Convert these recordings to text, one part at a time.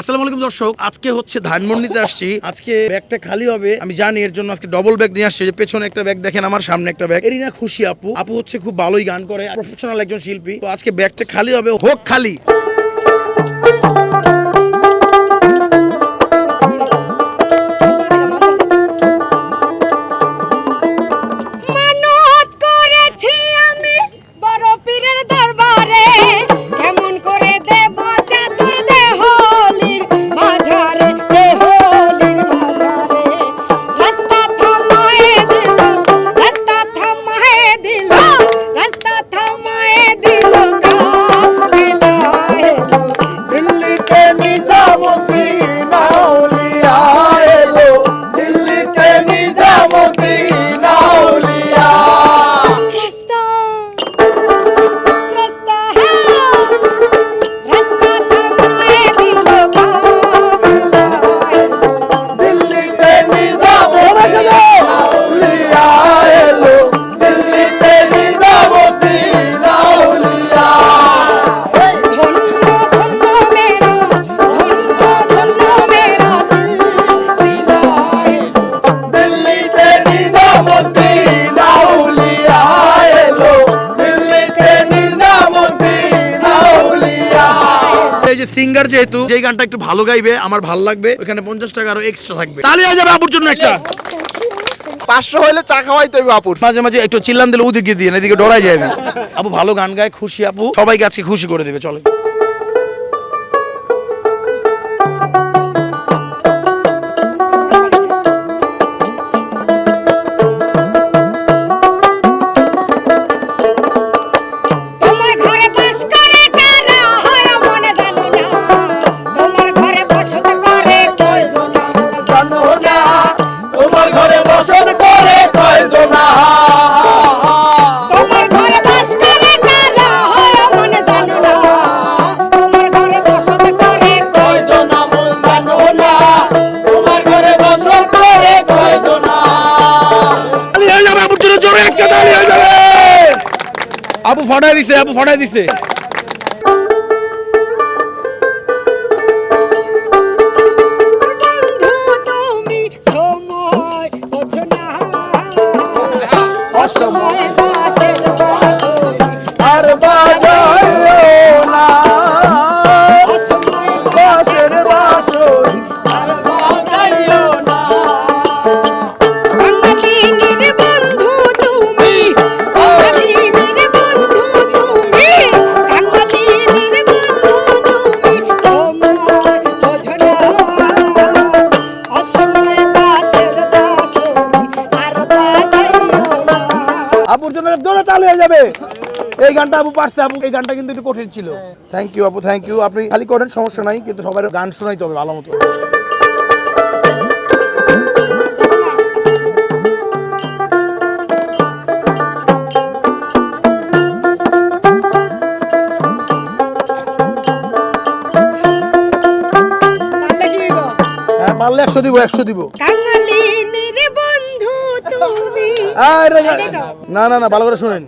আসসালামু আলাইকুম দর্শক, আজকে হচ্ছে ধানমন্ডিতে আসছি। আজকে ব্যাগটা খালি হবে, আমি জানি এর জন্য আজকে ডবল ব্যাগ নিয়ে আসছি। যে পেছনে একটা ব্যাগ দেখেন আমার সামনে একটা ব্যাগ এরই না খুশি আপু। আপু হচ্ছে খুব ভালোই গান করে প্রফেশনাল একজন শিল্পী। তো আজকে ব্যাগটা খালি হবে, হোক খালি। সিঙ্গার যেহেতু যে গানটা একটু ভালো গাইবে আমার ভালো লাগবে ওখানে পঞ্চাশ টাকা আরও এক্সট্রা থাকবে। তাহলে আজ যাবে আপুর জন্য একটা। পাঁচশো হলে চা খাওয়াইতে হবে আপুর। মাঝে মাঝে একটু চিল্লান দিলে ওদিকে দিয়ে এদিকে ডরাই যাবে আপু ভালো গান গায় খুশি আপু। সবাইকে আজকে খুশি করে দেবে চলে दिसे আপুর জন্য তালি হয়ে যাবে। এই গানটা আপু পারছে আপু এই গানটা কিন্তু একটু কঠিন ছিল। থ্যাংক ইউ আপু থ্যাংক ইউ আপনি খালি করেন সমস্যা নাই কিন্তু সবার গান শোনাইতে হবে ভালো মতো? হ্যাঁ পারলে একশো দিব একশো দিব। না না না ভালো করে শুনেন।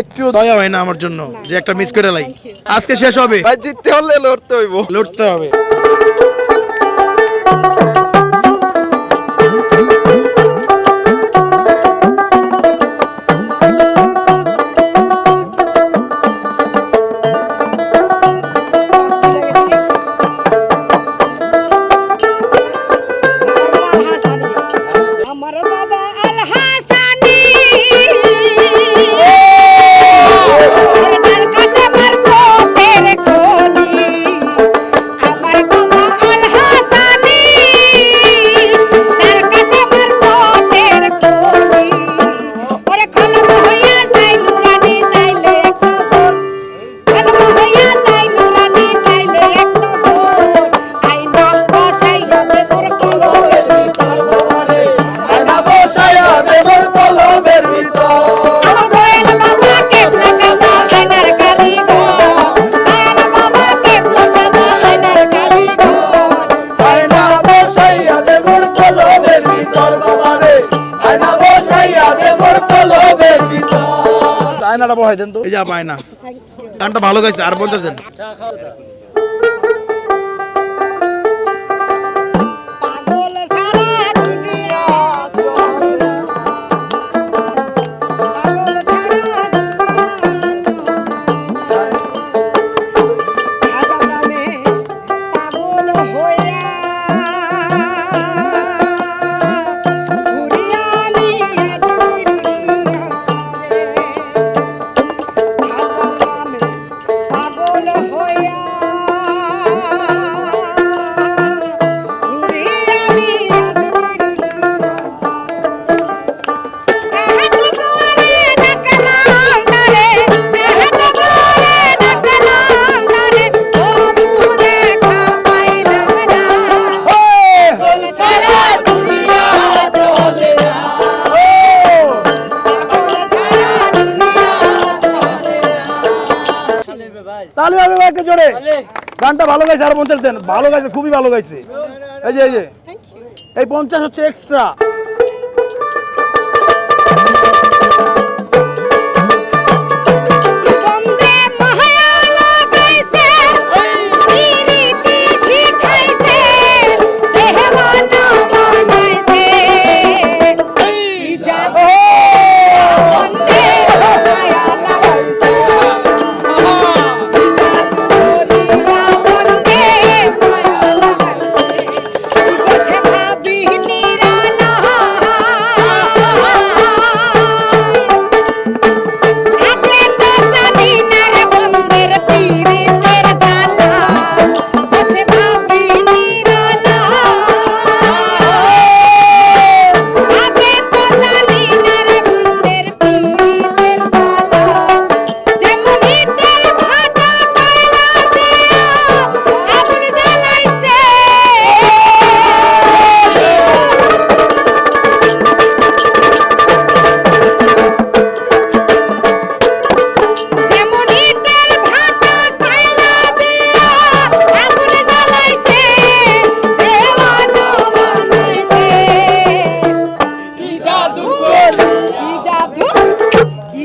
একটু দয়া হয় না আমার জন্য যে একটা মিস করে লাই। আজকে শেষ হবে। ভাই জিততে হলে লড়তে হইব। লড়তে হবে। আয়নাটা বহাই দেন তো। এই যা পায় না গানটা ভালো গাইছে আর পঞ্চাশ দেন। ভালো গাইছে আর পঞ্চাশ দেন। ভালো গাইছে খুবই ভালো গাইছে। এই যে এই যে। এই পঞ্চাশ হচ্ছে এক্সট্রা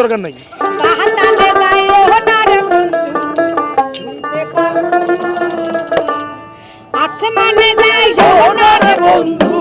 দরকার নাই। আসমানে যাই বন্ধু।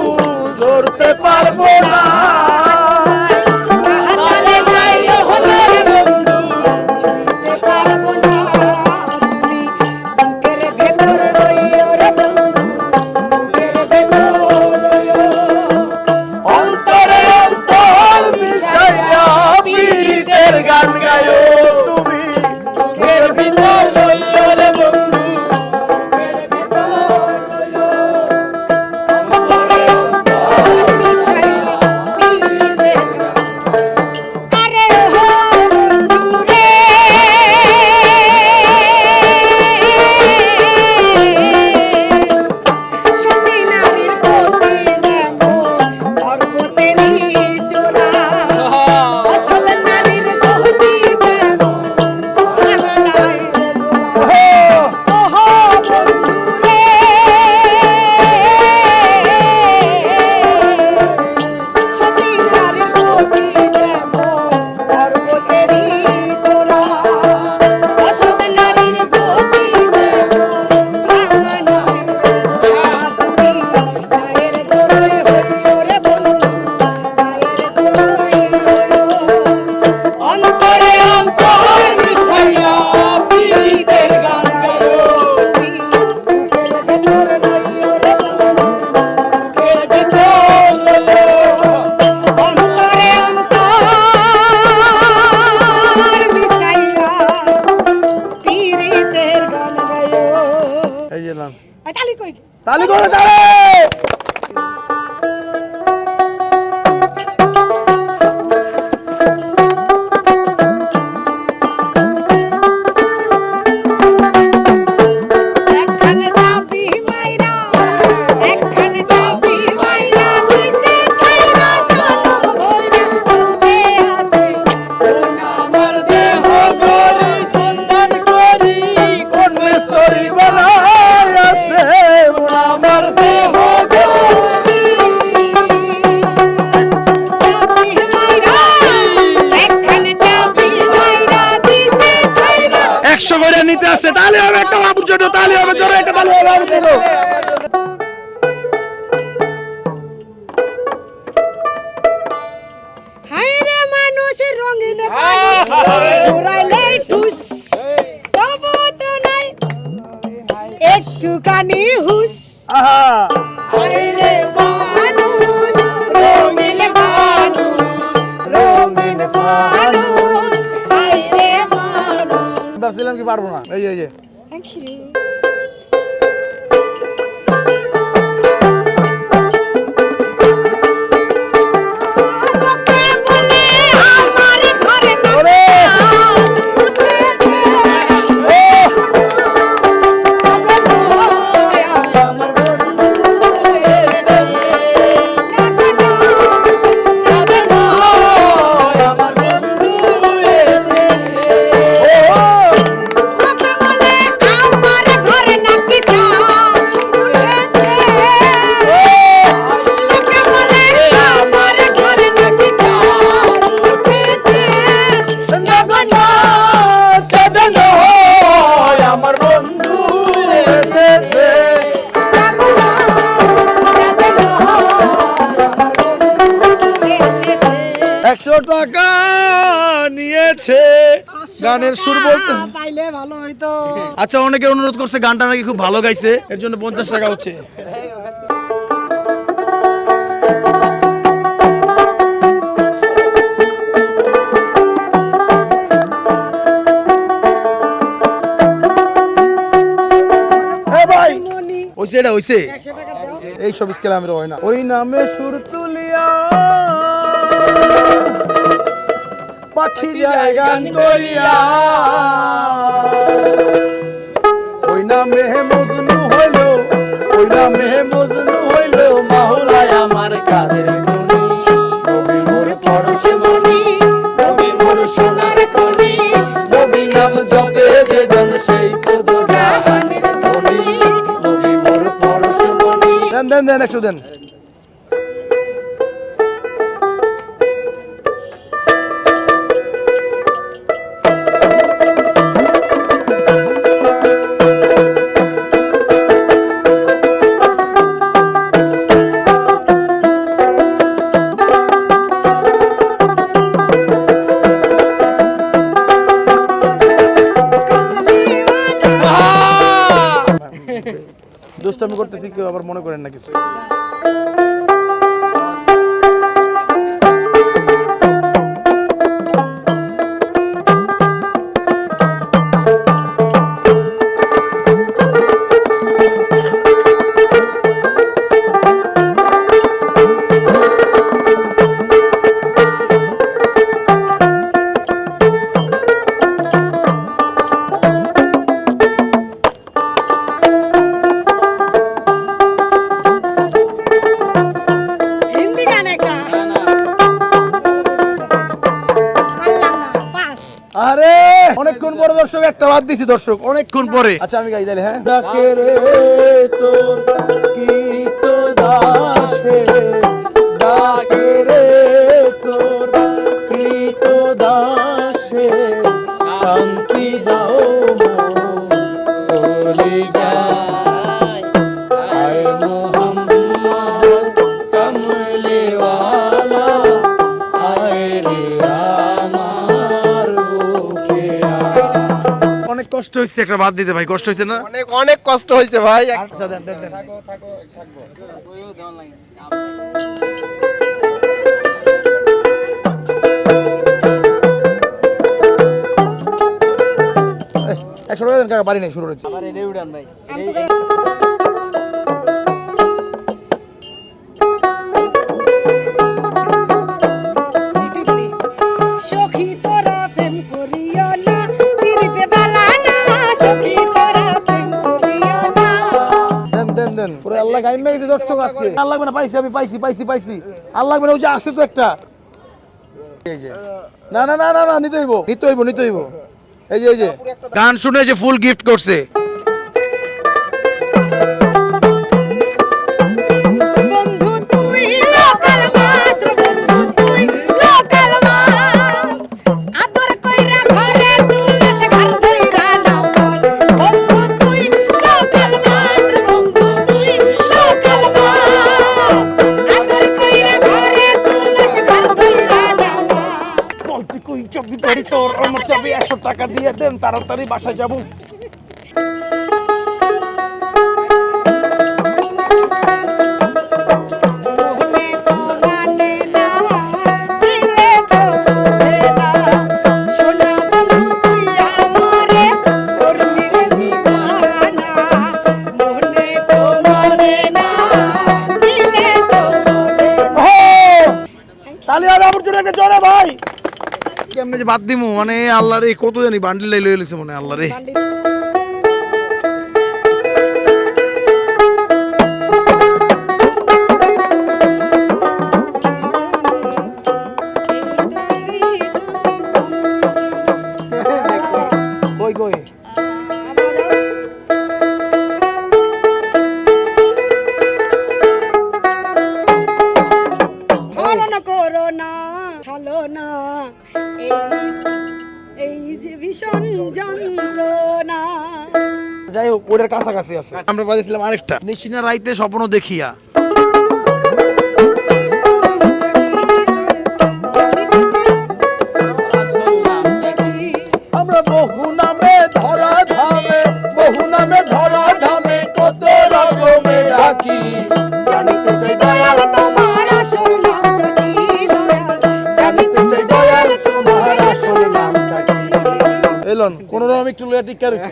জোরে একটা তাহলে হবে নিয়েছে গানের সুর বলতে পাইলে ভালো হইতো। আচ্ছা অনেকে অনুরোধ করছে গানটা নাকি খুব ভালো গাইছে এর জন্য পঞ্চাশ টাকা হচ্ছে। এটা দাও। এই সব স্কেল আমি হয় না। ওই নামে সুর পাখি যায় গান করিয়া ওই নামে মজনু হইল ওই নামে মজনু হইল মাহুলায় আমার গুণী। নবী মোর পরশে মনি রবি মোর সোনার খনি নবী নাম জপে যে জন সেই তো দো জাহানের ধনী। নবী মোর পরশে মনি দেন দেন দেন একশো দেন। কেউ আবার মনে করেন না কিছু। দিছি দর্শক অনেকক্ষণ পরে। আচ্ছা আমি গাই তাহলে হ্যাঁ? হয়েছে একটা বাদ দিতে ভাই কষ্ট হয়েছে না? অনেক অনেক কষ্ট হয়েছে ভাই। আচ্ছা দেন দেন দেন। একশো টাকা দেন কাকা বাড়ি নেই শুরু হয়েছে সখী আল্লাহ গাইম গেছে দর্শক আজকে। আর লাগবে না পাইছি আমি পাইছি পাইছি পাইছি। আর লাগবে না ওই যে আসছে তো একটা। এই যে। না না না না না নিতে হইব নিতে হইব নিতে হইব। এই যে এই যে। গান শুনে যে ফুল গিফট করছে। টাকা দিয়ে দেন তাড়াতাড়ি বাসায় যাব। তাহলে আর আমার জন্য একটা জোরে ভাই। কেমনে যে বাদ দিমু? মানে আল্লাহরে কত জানি বান্ডিল লাই লইছে মনে হয় যাই হোক ওটার কাছাকাছি আছে। আমরা বাজেছিলাম আরেকটা। নিশিনা রাইতে স্বপ্ন দেখিয়া। আমরা বহু নামে ধরা ধামে বহু নামে ধরা ধামে কত রকমে ডাকি। জানিতে চাই দয়াল তোমার আসল নামটা কি জানিতে চাই দয়াল তোমার আসল নামটা কি। এলন কোন রকম একটু লইয়া টিকা রয়েছে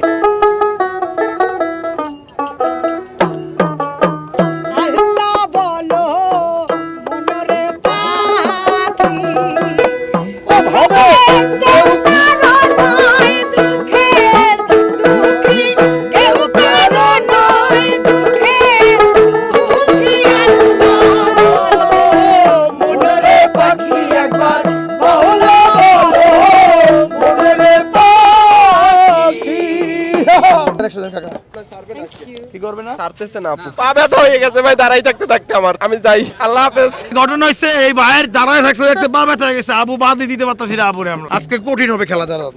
পারতেছে না। আপু পা ব্যথা হয়ে গেছে ভাই দাঁড়াই থাকতে থাকতে আমার। আমি যাই। আল্লাহ হাফেজ। ঘটনা হচ্ছে এই ভাইয়ের দাঁড়ায় থাকতে থাকতে পা ব্যথা হয়ে গেছে আবু বাদ দিতে পারতাছি না আবুরে আমরা। আজকে কঠিন হবে খেলা দাঁড়ানো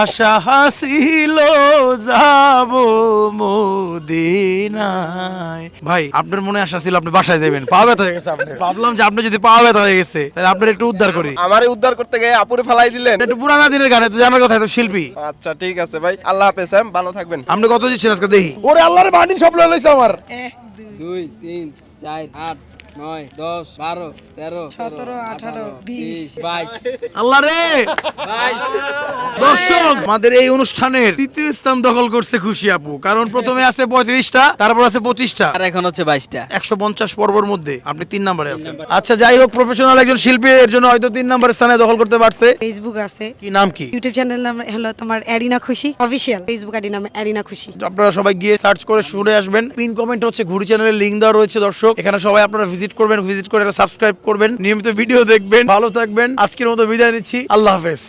আশা হাসিল যাব মদিনায়। ভাই আপনার মনে আশা ছিল আপনি বাসায় যাবেন। পা ব্যথা হয়ে গেছে আপনি ভাবলাম যে আপনি যদি পা ব্যথা হয়ে গেছে তাহলে আপনার একটু উদ্ধার করি। আমারে উদ্ধার করতে গিয়ে আপুরে ফেলাই দিলেন। একটু পুরানা দিনের গানে তো জানার কথা তো শিল্পী। আচ্ছা ঠিক আছে ভাই। আল্লাহ হাফেজ হ্যাঁ ভালো থাকবেন। আপনি কত দিচ্ছেন আজকে দেখি? ওরে আল্লাহর বাড়ি সব লয়ে লইছে আমার। দুই তিন চার আট নয় দশ বারো তেরো সতেরো, আঠারো, বিশ। বাইশ। আল্লাহ রে! দর্শক আমাদের এই অনুষ্ঠানের তৃতীয় স্থান দখল করছে খুশি আপু। কারণ প্রথমে আছে পঁয়ত্রিশটা তারপর আছে পঁচিশটা। আর এখন হচ্ছে বাইশটা। একশো পঞ্চাশ পর্বর মধ্যে আপনি তিন নম্বরে আছেন। আচ্ছা যাই হোক প্রফেশনাল একজন শিল্পী এর জন্য হয়তো তিন নম্বরের স্থানে দখল করতে পারছে। ফেসবুক আছে। কি নাম কি? ইউটিউব চ্যানেল নাম হলো তোমার Arina Khushi. Official Facebook ID নাম অ্যারিনা খুশি। আপনারা সবাই গিয়ে সার্চ করে শুনে আসবেন। পিন কমেন্ট হচ্ছে ঘুরি চ্যানেলের লিঙ্ক দেওয়া রয়েছে, দর্শক। এখানে সবাই আপনারা ভিজিট করবেন ভিজিট করে সাবস্ক্রাইব করবেন। নিয়মিত ভিডিও দেখবেন। ভালো থাকবেন। আজকের মতো বিদায় নিচ্ছি। আল্লাহ হাফেজ।